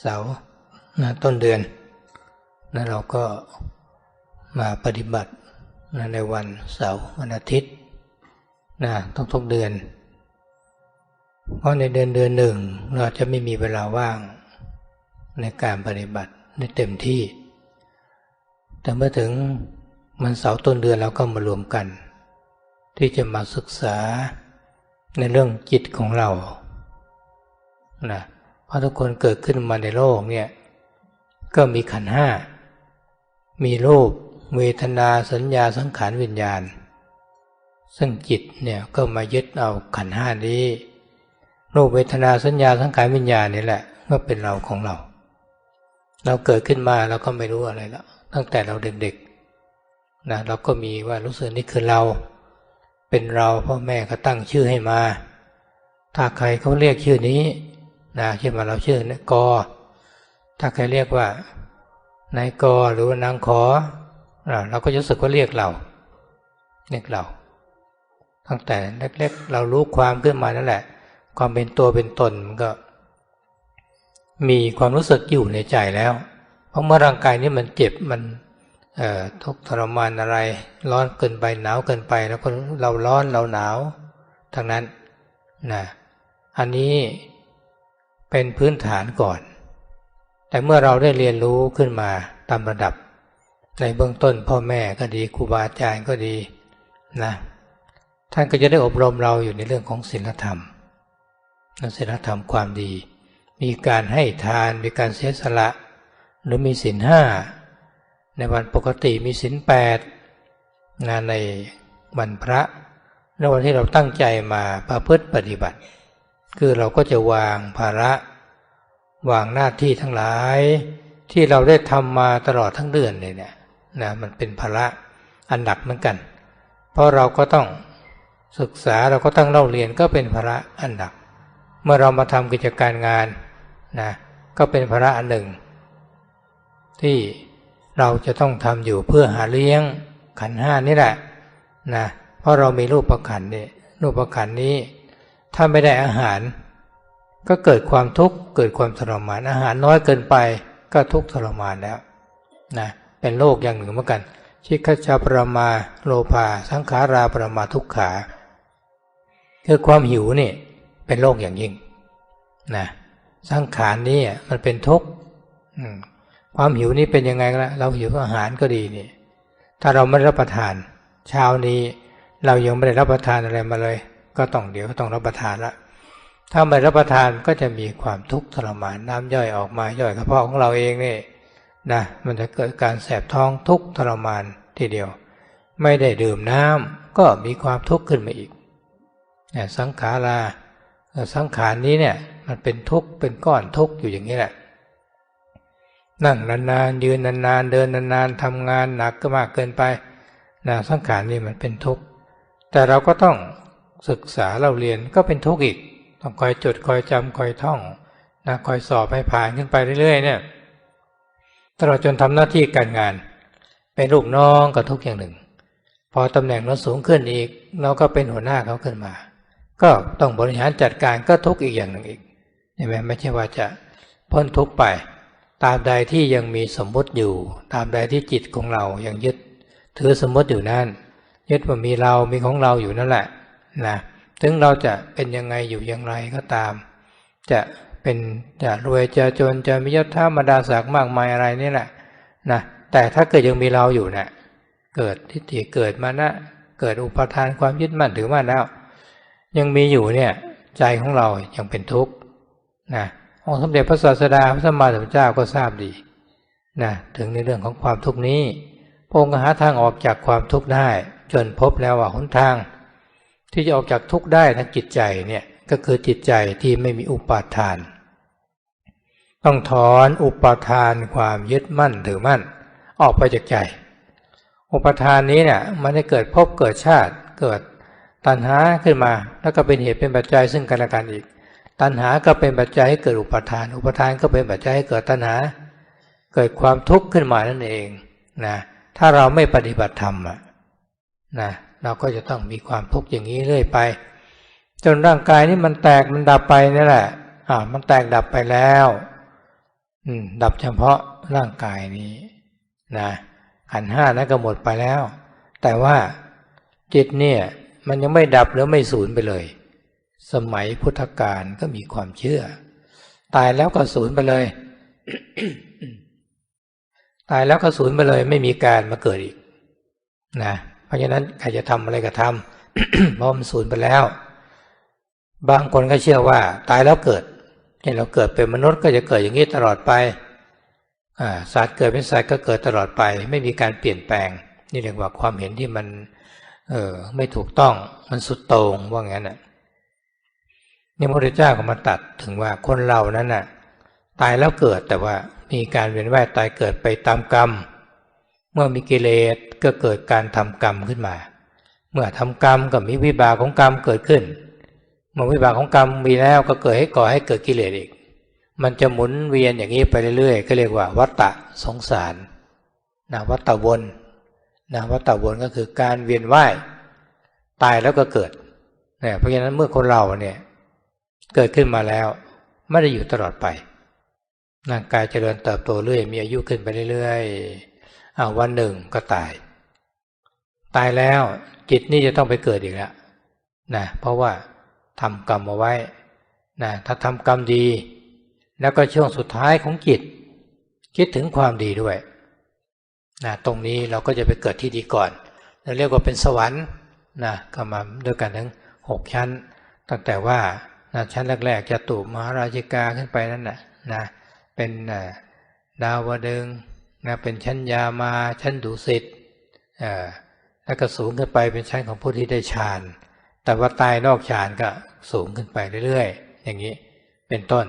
เสาร์นะต้นเดือนนะเราก็มาปฏิบัตินะในวันเสาร์วันอาทิตย์นะทุกๆเดือน เพราะในเดือนเดือนหนึ่ง เราจะไม่มีเวลาว่างในการปฏิบัติได้เต็มที่ แต่เมื่อถึงมันเสาร์ต้นเดือนเราก็มารวมกัน ที่จะมาศึกษาในเรื่องจิตของเรานะ เพราะทุกคนเกิดขึ้นมาในโลกเนี่ย ก็มีขันห้า มีรูปเวทนาสัญญาสังขารวิญญาณ ซึ่งจิตเนี่ยก็มายึดเอาขันห้านี้ รูปเวทนาสัญญาสังขารวิญญาณนี่แหละว่าเป็นเราของเรา เราเกิดขึ้นมาเราก็ไม่รู้อะไรแล้ว ตั้งแต่เราเด็กๆนะเราก็มีว่ารู้สึกนี่คือเรา เป็นเราพ่อแม่ก็ตั้งชื่อให้มา ถ้าใครเขาเรียกชื่อนี้ นะเช่นว่าเราชื่อนกอ ถ้าใครเรียกว่านายกอหรือว่านางขอเราก็จะรู้สึกว่าเรียกเราเรียกเรา ตั้งแต่เล็กๆเรารู้ความขึ้นมานั่นแหละ ความเป็นตัวเป็นตนมันก็ มีความรู้สึกอยู่ในใจแล้ว เพราะเมื่อร่างกายนี้มันเจ็บมันทุกทรมานอะไร ร้อนเกินไปหนาวเกินไป แล้วก็เราร้อนเราหนาวทั้งนั้นนะอันนี้ เป็นพื้นฐานก่อน แต่เมื่อเราได้เรียนรู้ขึ้นมาตามระดับ ในเบื้องต้นพ่อแม่ก็ดีครูบาอาจารย์ก็ดีนะท่านก็จะได้อบรมเราอยู่ในเรื่องของศีลธรรมศีลธรรมความดี มีการให้ทานมีการเสียสละ หรือมีศีลห้าในวันปกติมีศีลแปดนะในวันพระในวันที่เราตั้งใจมาประพฤติปฏิบัติ คือเราก็จะวางภาระ วางหน้าที่ทั้งหลาย ที่เราได้ทำมาตลอดทั้งเดือนเลยเนี่ยนะมันเป็นภาระอันหนักเหมือนกัน เพราะเราก็ต้องศึกษาเราก็ต้องเล่าเรียนก็เป็นภาระอันหนัก เมื่อเรามาทำกิจการงานนะก็เป็นภาระอันหนึ่ง ที่เราจะต้องทำอยู่เพื่อหาเลี้ยงขันห้านี่แหละนะเพราะเรามีรูปประขันนี่รูปประขันนี้ ถ้าไม่ได้อาหาร ก็เกิดความทุกข์เกิดความทรมาน อาหารน้อยเกินไปก็ทุกข์ทรมานแล้วนะเป็นโรคอย่างหนึ่งเหมือนกันชิคชาปรมาโลภาสังขาราปรมาทุกขาคือความหิวนี่เป็นโรคอย่างยิ่งนะสังขารนี่มันเป็นทุกข์ความหิวนี่เป็นยังไงล่ะเราหิวอาหารก็ดีนี่ ถ้าเราไม่รับประทาน เช้านี้เรายังไม่ได้รับประทานอะไรมาเลย ก็ต้องเดี๋ยวก็ต้องรับประทานละถ้าไม่รับประทานก็จะมีความทุกข์ทรมานน้ำย่อยออกมาย่อยกระเพาะของเราเองนี่นะมันจะเกิดการแสบท้องทุกข์ทรมานทีเดียว ไม่ได้ดื่มน้ำก็มีความทุกข์ขึ้นมาอีกนี่ยสังขาราสังขารนี้เนี่ยมันเป็นทุกข์เป็นก้อนทุกข์อยู่อย่างนี้แหละนั่งนานๆยืนนานๆเดินนานๆทำงานหนักก็มากเกินไปนะสังขารนี่มันเป็นทุกข์แต่เราก็ต้อง ศึกษาเราเรียนก็เป็นทุกข์อีก ต้องคอยจดคอยจำคอยท่องนะคอยสอบให้ผ่านขึ้นไปเรื่อย ๆ เนี่ยตลอดจนทำหน้าที่การงาน เป็นลูกน้องก็ทุกอย่างหนึ่ง พอตำแหน่งเราสูงขึ้นอีก เราก็เป็นหัวหน้าเขาขึ้นมา ก็ต้องบริหารจัดการก็ทุกอีกอย่างหนึ่งอีกใช่ไหมไม่ใช่ว่าจะพ้นทุกไป ตามใดที่ยังมีสมมติอยู่ ตามใดที่จิตของเรายังยึด ถือสมมติอยู่นั่นยึดว่ามีเรามีของเราอยู่นั่นแหละ นะถึงเราจะเป็นยังไงอยู่อย่างไรก็ตาม จะเป็นจะรวยจะจนจะมียศท่ามดาศักดิ์มากมายอะไรนี่แหละนะแต่ถ้าเกิดยังมีเราอยู่เนะี่ยเกิดทิฏฐิเกิดมานะเกิดอุปทานความยึดมั่นถือมั่นแล้ว ยังมีอยู่เนี่ยใจของเรายังเป็นทุกข์นะองค์สมเด็จพระศาสดาพระสัมมาสัมพุทธเจ้าก็ทราบดีนะถึงในเรื่องของความทุกข์นี้พระองค์หาทางออกจากความทุกข์ได้ จนพบแล้วว่าหนทาง ที่จะออกจากทุกข์ได้ทั้งจิตใจเนี่ยก็คือจิตใจที่ไม่มีอุปาทาน ต้องถอนอุปาทานความยึดมั่นถือมั่น ออกไปจากใจ อุปาทานนี้เนี่ยมันจะเกิดพบเกิดชาติเกิดตัณหาขึ้นมา แล้วก็เป็นเหตุเป็นปัจจัยซึ่งกันและกันอีก ตัณหาก็เป็นปัจจัยให้เกิดอุปาทาน อุปาทานก็เป็นปัจจัยให้เกิดตัณหา เกิดความทุกข์ขึ้นมานั่นเองนะถ้าเราไม่ปฏิบัติธรรมนะ เราก็จะต้องมีความทุกข์อย่างนี้เรื่อยไป จนร่างกายนี้มันแตกมันดับไปนี่แหละอ่ามันแตกดับไปแล้ว อืม ดับเฉพาะร่างกายนี้นะขันห้านั้นก็หมดไปแล้ว แต่ว่าจิตเนี่ยมันยังไม่ดับหรือไม่สูญไปเลย สมัยพุทธกาลก็มีความเชื่อ ตายแล้วก็สูญไปเลย ตายแล้วก็สูญไปเลย ไม่มีการมาเกิดอีกนะ เพราะฉะนั้นใครจะทำอะไรก็ทำเพราะมันสูญไปแล้ว บางคนก็เชื่อว่า ตายแล้วเกิดเช่นเราเกิดเป็นมนุษย์ก็จะเกิดอย่างนี้ตลอดไปสัตว์เกิดเป็นสัตว์ก็เกิดตลอดไป ไม่มีการเปลี่ยนแปลง นี่เรียกว่าความเห็นที่มันเออไม่ถูกต้องมันสุดโต่งว่างั้นน่ะนี่พระพุทธเจ้าก็มาตัดถึงว่าคนเรานั้นน่ะ ตายแล้วเกิดแต่ว่ามีการเวียนว่ายตายเกิดไปตามกรรม เมื่อมีกิเลสก็เกิดการทำกรรมขึ้นมา เมื่อทำกรรมก็มีวิบากของกรรมเกิดขึ้น เมื่อวิบากของกรรมมีแล้วก็เกิดให้ก่อให้เกิดกิเลสอีก มันจะหมุนเวียนอย่างนี้ไปเรื่อยๆก็เรียกว่าวัฏฏะสงสารนะวัฏฏะวนนะวัฏฏะวนก็คือการเวียนว่ายตายแล้วก็เกิดเนี่ยเพราะฉะนั้นเมื่อคนเราเนี่ยเกิดขึ้นมาแล้ว ไม่ได้อยู่ตลอดไปร่างกายเจริญเติบโตเรื่อยมีอายุขึ้นไปเรื่อยๆ อาวันหนึ่งก็ตาย ตายแล้วจิตนี่จะต้องไปเกิดอีกแล้วนะเพราะว่าทำกรรมเอาไว้นะถ้าทำกรรมดี แล้วก็ช่วงสุดท้ายของจิต คิดถึงความดีด้วยนะตรงนี้เราก็จะไปเกิดที่ดีก่อนเราเรียกว่าเป็นสวรรค์นะก็มาด้วยกันทั้งหกชั้น ตั้งแต่ว่านะชั้นแรกๆจะตูมหาราชิกาขึ้นไปนั่นนะนะเป็นดาวดึง นะเป็นชั้นยามาชั้นดุสิตแล้วก็สูงขึ้นไปเป็นชั้นของผู้ที่ได้ฌาน แต่ว่าตายนอกฌานก็สูงขึ้นไปเรื่อยๆ อย่างนี้เป็นต้น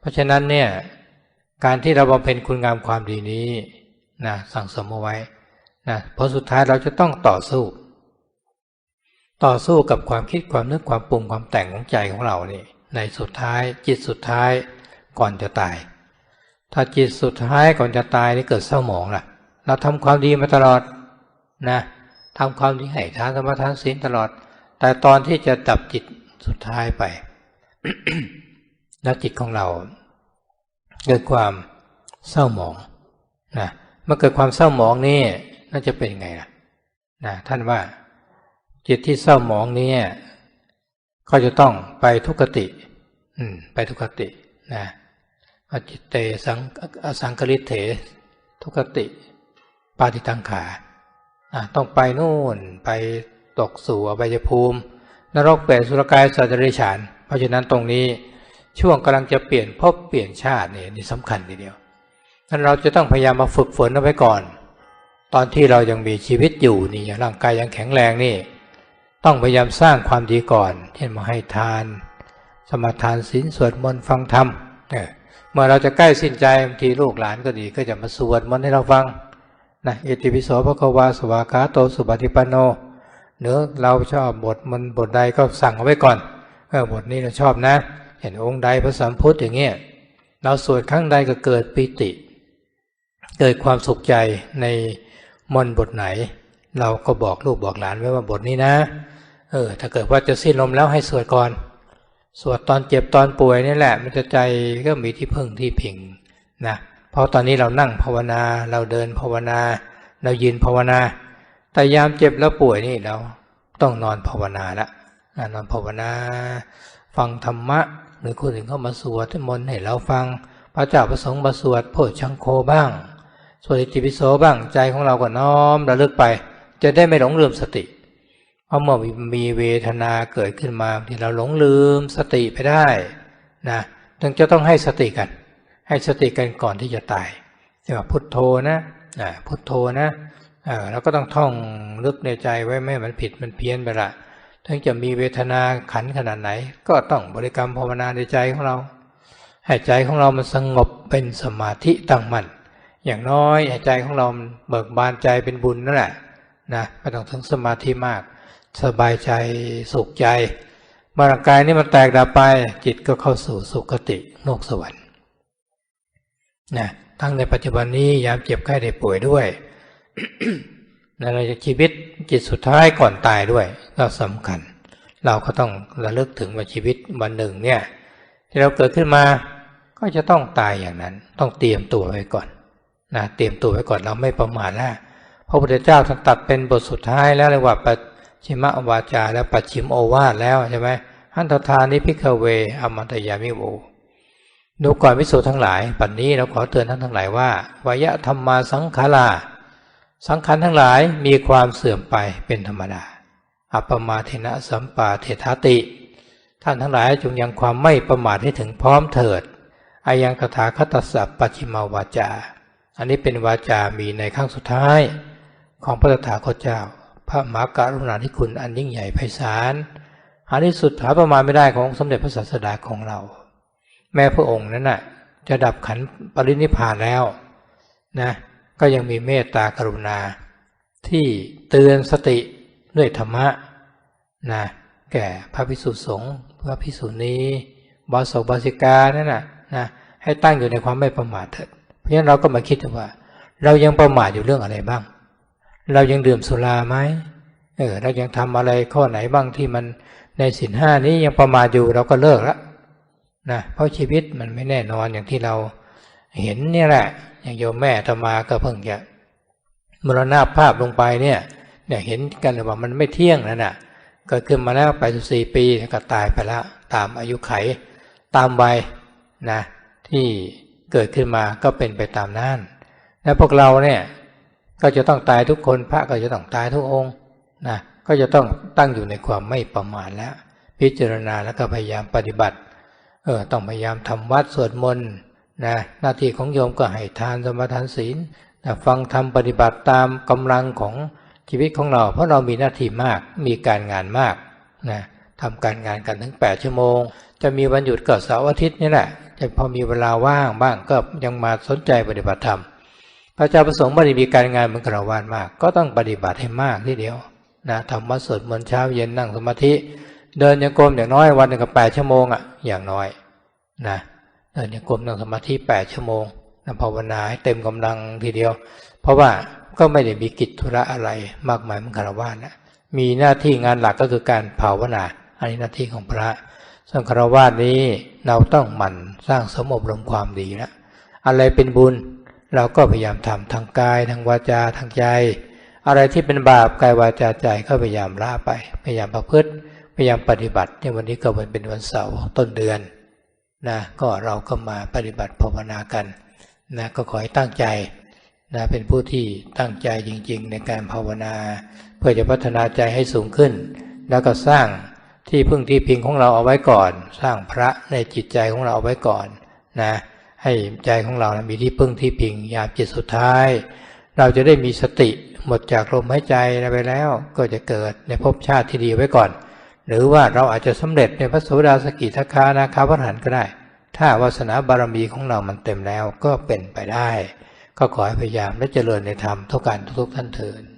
เพราะฉะนั้นเนี่ยการที่เราบำเพ็ญคุณงามความดีนี้นะสั่งสมเอาไว้นะเพราะสุดท้ายเราจะต้องต่อสู้ ต่อสู้กับความคิดความนึกความปรุงความแต่งของใจของเรานี่ในสุดท้ายจิตสุดท้ายก่อนจะตาย ถ้าจิตสุดท้ายก่อนจะตายนี่เกิดเศร้าหมองล่ะ เราทำความดีมาตลอดนะทำความดีให้ทานธรรมทานศีลตลอด แต่ตอนที่จะดับจิตสุดท้ายไป แล้วจิตของเรา เกิดความเศร้าหมองนะเมื่อเกิดความเศร้าหมองนี่น่าจะเป็นไงล่ะนะท่านว่าจิตที่เศร้าหมองนี้ก็จะต้องไปทุกขติ อืม ไปทุกขตินะ อจิตเตสังอสังคลิเถ ทุกติ ปาติตังขาต้องไปนู่นไปตกสู่อบายภูมิ นรกเปรตสุรกายสัตว์เดรัจฉาน เพราะฉะนั้นตรงนี้ช่วงกำลังจะเปลี่ยนพบเปลี่ยนชาตินี่นี่สำคัญทีเดียวนั้นเราจะต้องพยายามมาฝึกฝนเอาไว้ก่อน ตอนที่เรายังมีชีวิตอยู่นี่ร่างกายยังแข็งแรงนี่ ต้องพยายามสร้างความดีก่อน เช่นมาให้ทาน สมาทานศีลสวดมนต์ฟังธรรมเนี่ย มื่อเราจะใกล้สิ้นใจบางทีลูกหลานก็ดีก็จะมาสวดมนต์ให้เราฟังนะเอติปิโสพระควาสวากาโตสุปฏิปันโนเนื้อเราชอบบทมันบทใดก็สั่งเอาไว้ก่อนเออบทนี้เราชอบนะ เห็นองค์ใดพระสัมพุทธอย่างเงี้ยเราสวดครั้งใดก็เกิดปิติ เกิดความสุขใจในมนบทไหน เราก็บอกลูกบอกหลานไว้ว่าบทนี้นะเออถ้าเกิดว่าจะสิ้นลมแล้วให้สวดก่อน สวดตอนเจ็บตอนป่วยนี่แหละ มันจะใจก็มีที่พึ่งที่พิงนะเพราะตอนนี้เรานั่งภาวนาเราเดินภาวนา เรายืนภาวนา แต่ยามเจ็บแล้วป่วยนี่เราต้องนอนภาวนาละนอนภาวนา ฟังธรรมะ หรือคนอื่นเข้ามาสวดมนต์ให้เราฟังพระเจ้าประสงค์มาสวดโพชังโคบ้างสวดอิติปิโสบ้างใจของเราก็น้อมระลึกไป จะได้ไม่หลงลืมสติ เพราะเมื่อมีเวทนาเกิดขึ้นมาที่เราหลงลืมสติไปได้นะจึงจะต้องให้สติกัน ให้สติกันก่อนที่จะตายจะว่าพุทโธนะนะพุทโธนะเราก็ต้องท่องลึกในใจไว้ไม่มันผิดมันเพี้ยนไปละถึงจะมีเวทนาขันขนาดไหน ก็ต้องบริกรรมภาวนาในใจของเราให้ใจของเรามันสงบเป็นสมาธิตั้งมั่นอย่างน้อยให้ใจของเราเบิกบานใจเป็นบุญนั่นแหละ นะไม่ต้องถึงสมาธิมาก สบายใจสุขใจมาร่างกายนี้มันแตกดับไป จิตก็เข้าสู่สุคติโลกสวรรค์นะทั้งในปัจจุบันนี้ยามเจ็บไข้ได้ป่วยด้วยในระยะชีวิตจิตสุดท้ายก่อนตายด้วยก็สำคัญ เราก็ต้องระลึกถึงว่าชีวิตวันหนึ่งเนี่ยที่เราเกิดขึ้นมาก็จะต้องตายอย่างนั้น ต้องเตรียมตัวไว้ก่อนนะเตรียมตัวไว้ก่อนเราไม่ประมาทแล้ว ระพุทธเจ้าท่านตัดเป็นบทสุดท้ายแล้วเรียกว่าปัจฉิมวาจา และปัจฉิมโอวาทแล้วใช่ไหมหันตทานิพิกเวอมันตยามิโวดูก่อนวิสุทั้งหลายปัจนี้เราขอเตือนท่านทั้งหลายว่าวายธรรมมาสังขาราสังขารทั้งหลายมีความเสื่อมไปเป็นธรรมดา อัปปมาเทนะสัมปาเทธาติ ท่านทั้งหลายจงยังความไม่ประมาทให้ถึงพร้อมเถิดอายังคถาคตสัพปัจฉิมาวาจา อันนี้เป็นวาจามีในข้างสุดท้าย ของพระตถาคตเจ้า พระมหากรุณาธิคุณอันยิ่งใหญ่ไพศาลอันนี้สุดหาประมาณไม่ได้ของสมเด็จพระศาสดาของเรา แม้พระองค์นั้นน่ะจะดับขันปรินิพานแล้วนะก็ยังมีเมตตากรุณา ที่เตือนสติด้วยธรรมะนะแก่พระพิสุสงฆ์พระพิสุนีบาสกบาสิกานั่นน่ะนะให้ตั้งอยู่ในความไม่ประมาทเถิดเพราะฉะนั้นเราก็มาคิดว่า เรายังประมาทอยู่เรื่องอะไรบ้าง เรายังดื่มสุราไหมเออเรายังทำอะไรข้อไหนบ้างที่มันในสินห้านี้ยังประมาทอยู่เราก็เลิกล้วนะเพราะชีวิตมันไม่แน่นอนอย่างที่เราเห็นนี่แหละ อย่างโยมแม่ธรรมาก็เพิ่งจะมรณาภาพลงไปเนี่ยเนี่ยเห็นกันเลยว่ามันไม่เที่ยงนั่นน่ะเกิดขึ้นมาแล้วไปสิบสี่ปีก็ตายไปแล้วตามอายุไข ตามวัยนะที่เกิดขึ้นมาก็เป็นไปตามนั้นและพวกเราเนี่ย ก็จะต้องตายทุกคนพระก็จะต้องตายทุกองค์นะก็จะต้องตั้งอยู่ในความไม่ประมาทแล้ว พิจารณาแล้วก็พยายามปฏิบัติเออต้องพยายามทำวัดสวดมนต์นะหน้าที่ของโยมก็ให้ทานสมาทานศีลนะฟังทำปฏิบัติตามกำลังของชีวิตของเรา เพราะเรามีหน้าที่มากมีการงานมากนะทำการงานกันถึง 8 ชั่วโมง จะมีวันหยุดก็เสาร์อาทิตย์นี่แหละจะพอมีเวลาว่างบ้างก็ยังมาสนใจปฏิบัติธรรม พระเจ้าประสงค์ไม่ได้มีการงานเหมือนกระวานมาก ก็ต้องปฏิบัติให้มากทีเดียวนะทำวัดสวดมนต์เช้าเย็นนั่งสมาธิ เดินยังกรมอย่างน้อยวันหนึ่งก็แปดชั่วโมงอะอย่างน้อยนะเดินยังกรมนั่งสมาธิแปดชั่วโมงนะภาวนาให้เต็มกำลังทีเดียว เพราะว่าก็ไม่ได้มีกิจธุระอะไรมากมายเหมือนคารวะนะมีหน้าที่งานหลักก็คือการภาวนา อันนี้หน้าที่ของพระส่วนคารวะนี้เราต้องหมั่นสร้างสมอบรมความดีนะอะไรเป็นบุญ เราก็พยายามทำทางกายทางวาจาทางใจ อะไรที่เป็นบาปกายวาจาใจก็พยายามละไป พยายามประพฤติพยายามปฏิบัติในวันนี้ก็เป็นวันเสาร์ต้นเดือนนะก็เราก็มาปฏิบัติภาวนากันนะก็ขอให้ตั้งใจนะเป็นผู้ที่ตั้งใจจริง ๆ ในการภาวนา เพื่อจะพัฒนาใจให้สูงขึ้น แล้วก็สร้างที่พึ่งที่พิงของเราเอาไว้ก่อน สร้างพระในจิตใจของเราเอาไว้ก่อนนะ ให้ใจของเรามีที่พึ่งที่พิงยามจิตสุดท้าย เราจะได้มีสติหมดจากลมหายใจไปแล้วก็จะเกิดในภพชาติที่ดีไว้ก่อน หรือว่าเราอาจจะสำเร็จในพระโสดาสกิทาคานาคาพระหันก็ได้ ถ้าวาสนาบารมีของเรามันเต็มแล้วก็เป็นไปได้ ก็ขอให้พยายามและเจริญในธรรมทุกการทุกท่านเถิด